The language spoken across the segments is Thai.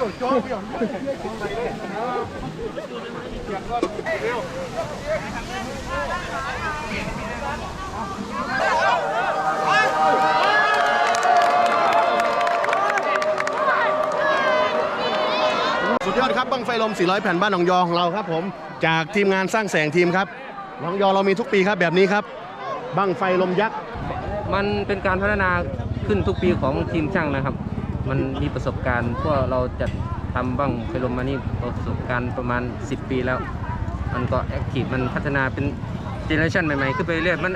สุดยอดครับบังไฟลม 400 แผ่นบ้านหนองยอของเราครับผม จากทีมงานสร้างแสงทีมครับหนองยอเรามีทุกปีครับแบบนี้ครับ บังไฟลมยักษ์ มันเป็นการพัฒนาขึ้นทุกปีของทีมช่างนะครับ มันมีประสบการณ์เพราะเราจะทำบ้างไฟลมมานี่ประสบการณ์ประมาณ 10 ปีแล้ว มันก็แอคทีฟมันพัฒนาเป็นเจเนอเรชันใหม่ๆขึ้นไปเรื่อยมัน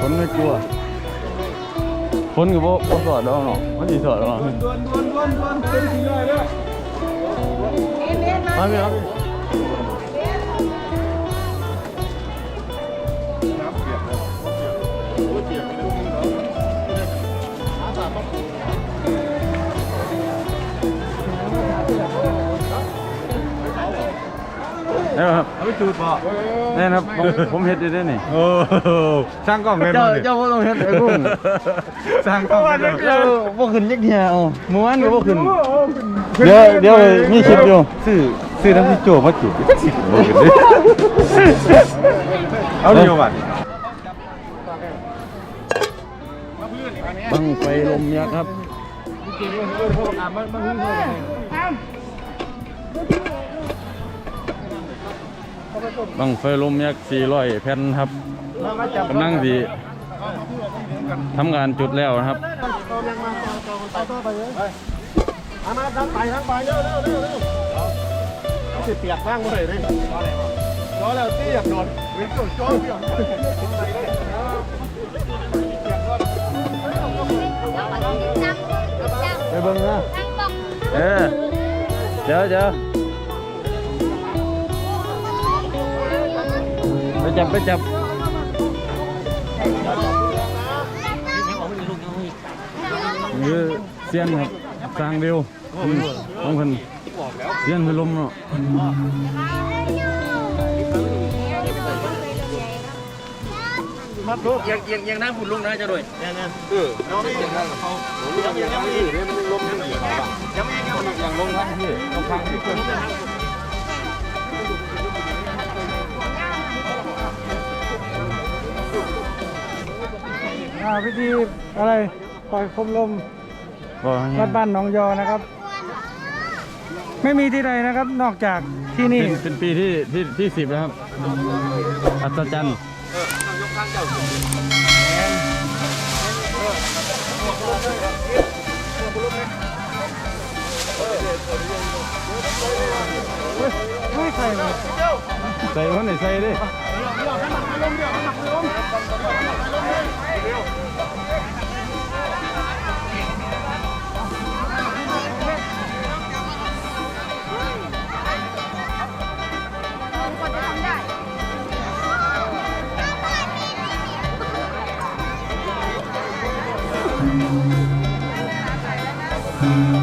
คนไม่กลัว คนกับบ่บ่สอดดอกเนาะมันสิสอดดอกมาพี่ครับได้ครับเอา ไปจูดบ่ได้ครับผมผมเฮ็ดได้นี่โอ้ช่างกล้องเล่นเจ้ามาดิเจ้าบ่ต้องเฮ็ดไอ้กุ้งช่างกล้องเล่นมาดิเจ้าบ่ขึ้นยักเหี่ยเอาเมื่อวานก็บ่ขึ้นเดี๋ยวเดี๋ยวมีคลิปอยู่ซื้อซื้อน้ำที่โจมาจุดสิบ่ขึ้นเด้เอาดีกว่าบังไฟลมยักษ์ครับ บังไฟลมยักษ์400แผ่นครับกำลังสิทำงานจุดแล้วนะครับอามาทั้งไปทั้งไปเร็วเร็วเร็วเร็วเอาสิเปียกบ้างเลยดิรอแล้วตี้อยากโดนว้นตัวโจ้อเปียกไปเบิ่งนะเออเดี๋ยวเดี๋ยว จับไปจับคือเสียนครับสร้างเร็วของเพิ่นเสียนพัดลมเนาะยังยังยังนั่งบุญลุงนะจะด้วยอย่างลงทั้งที่ลงทั้งที่เพิ่น อ่าพิธีอะไรปล่อยโคมลมบ่วัดบ้านหนองยอนะครับ ไม่มีที่ใดนะครับ นอกจากที่นี่เป็นเป็นปีที่ที่ที่สิบแล้วครับ อัศจรรย์ ไม่ใครเลยใส่คนไหนใส่ดิคน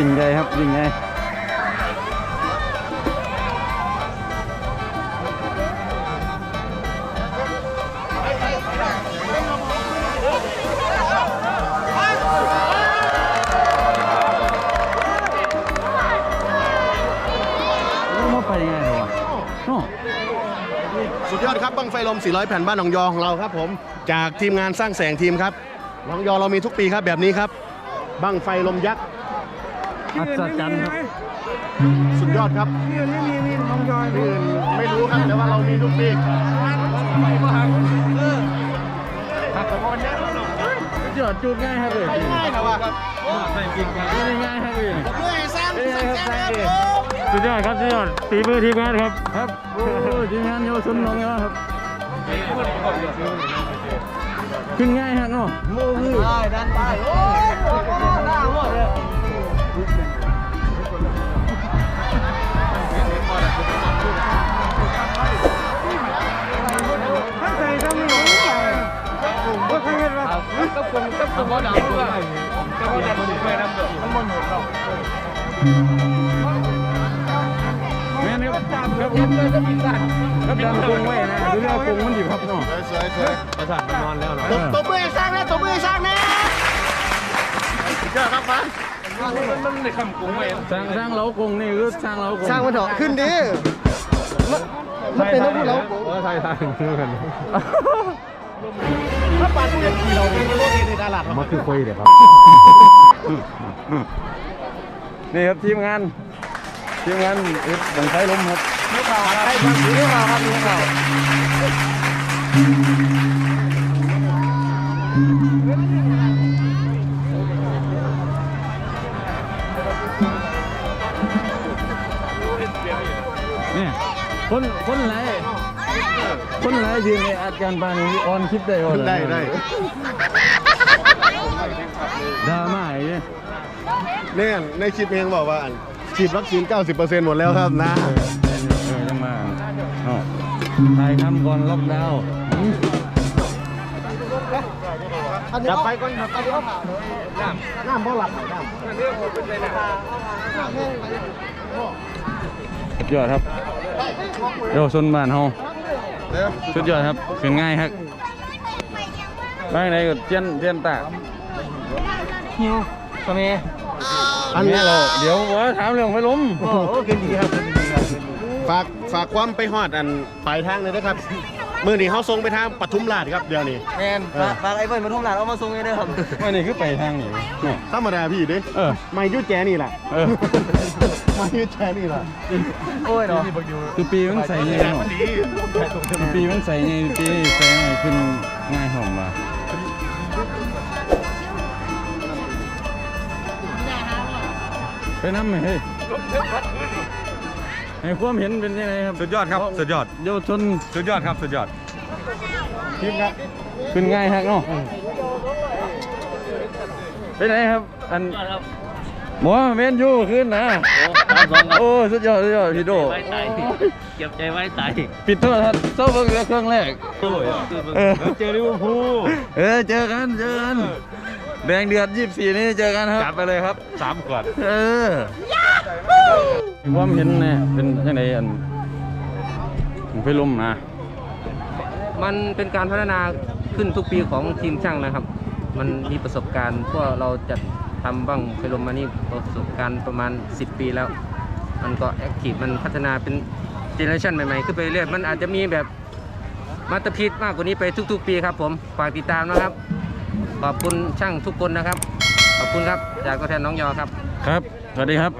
จะทำได้วิ่งใหญ่ครับวิ่งใหญ่มาไปยังไงเหรอวะสุดยอดครับบังไฟลม 400 แผ่นบ้านหนองยอของเราครับผม จากทีมงานสร้างแสงทีมครับหนองยอเรามีทุกปีครับแบบนี้ครับบังไฟลมยักษ์ อัศจรรย์ครับสุดยอดครับที่อื่นไม่มีมีหนองยอยที่อื่นไม่รู้ครับแต่ว่าเรามีทุกปีจอดจูดง่ายครับเลยง่ายนะว่าง่ายครับเลยเฮ้ยสร้างสร้างแสงครับผมสุดยอดครับสุดยอดฝีมือทีมงานครับครับโอ้ยทีมงานเยาวชนน้องยอครับขึ้นง่ายฮะเนาะโม่คือท่ ก็เคยเห็นว่ากับคนกับคนบ่ดังด้วยกับคนดังไปนำเด้อมันบ่หมดหรอกแม่นครับครับครับครับดันกงไว้นะหรือว่ากงมันดิครับเนาะสวยสวยประสาทมันนอนแล้วเนาะตบตบมือสร้างนะตบมือสร้างนะเจ้าครับฟ้ามันได้คำกงไว้สร้างสร้างเหลากงนี่คือสร้างเหลากงสร้างมันเถอะขึ้นดิมันเป็นต้องพูดแล้วเออใช่ใช่เรื่องกัน ถ้าปานผู้ยังขี่เราเป็นโลกในตลาดมันคือคุยเดี๋ยวครับ นี่ครับทีมงาน ทีมงานอึดบังไฟลมครับใครฟังถือเราครับถือเรานี่คนคนไหน คนไหนยืนในอาการปานนี้ออนคลิปได้บ่ล่ะได้ได้ดราม่าอีกเนี่ยเนี่ยในคลิปเองบอกว่าฉีดวัคซีน 90%หมดแล้วครับนะ เออยังมาอ๋อถ่ายทำก่อนล็อกดาวน์อืมจับไปก่อนครับอันนี้เขาผ่าเลยน้ำน้ำบ่หลับน้ำสุดยอดครับเดี๋ยวชนบ้านเฮา สุดยอดครับขึ้นง่ายครับบ้านไหนก็เจียนเจียนตากหิวสมัยอันนี้เราเดี๋ยวว่าถามเรื่องไฟล้มโอ้โหกินดีครับกินดีครับฝากฝากความไปฮอดอันปลายทางเลยนะครับมือนี้เขาส่งไปทางปทุมราชครับเดี๋ยวนี้แมนฝากฝากไอ้เบิ้ลมาทุ่มหลานเอามาส่งให้ด้วยครับว่านี่คือไปทางนี้เนาะธรรมดาพี่เด้เออไม่ยุ่แจนี่แหละเออไม่ยุ่แจนี่แหละ โอ้ยเนาะคือปีมันใส่ไงเนาะคือปีมันใส่ไงปีใส่ไงขึ้นง่ายหอมมาไปน้ำไหมเฮ้ยให้ความเห็นเป็นยังไงครับสุดยอดครับสุดยอดเยาวชนสุดยอดครับสุดยอดทีมครับขึ้นง่ายฮะเนาะไปไหนครับอัน หมอเมนยูขึ้นนะโอ้สุดยอดสุดยอดพี่โดเก็บใจไว้ตายปิดโทรทัศน์เศร้าเบิ่งเหลือเครื่องแรกเออ เจอลิเวอร์พูลเออเจอกันเจอกันแดงเดือดยี่สิบสี่นี่เจอกันครับ จัดไปเลยครับ สามขวดเออความเห็นเนี่ยเป็นยังไงอันผมไปลมนะมันเป็นการพัฒนาขึ้นทุกปีของทีมช่างนะครับ มันมีประสบการณ์พวกเราจะ ทำบ้างไฟลมมานี่ประสบการณ์ประมาณ 10 ปีแล้ว มันก็แอคทีฟมันพัฒนาเป็นเจเนอเรชันใหม่ๆขึ้นไปเรื่อยมันอาจจะมีแบบมาตรพิษมากกว่านี้ไปทุก ๆ ปีครับผมฝากติดตามนะครับ ขอบคุณช่างทุกคนนะครับ ขอบคุณครับจากตัวแทนน้องยอครับ ครับ สวัสดีครับ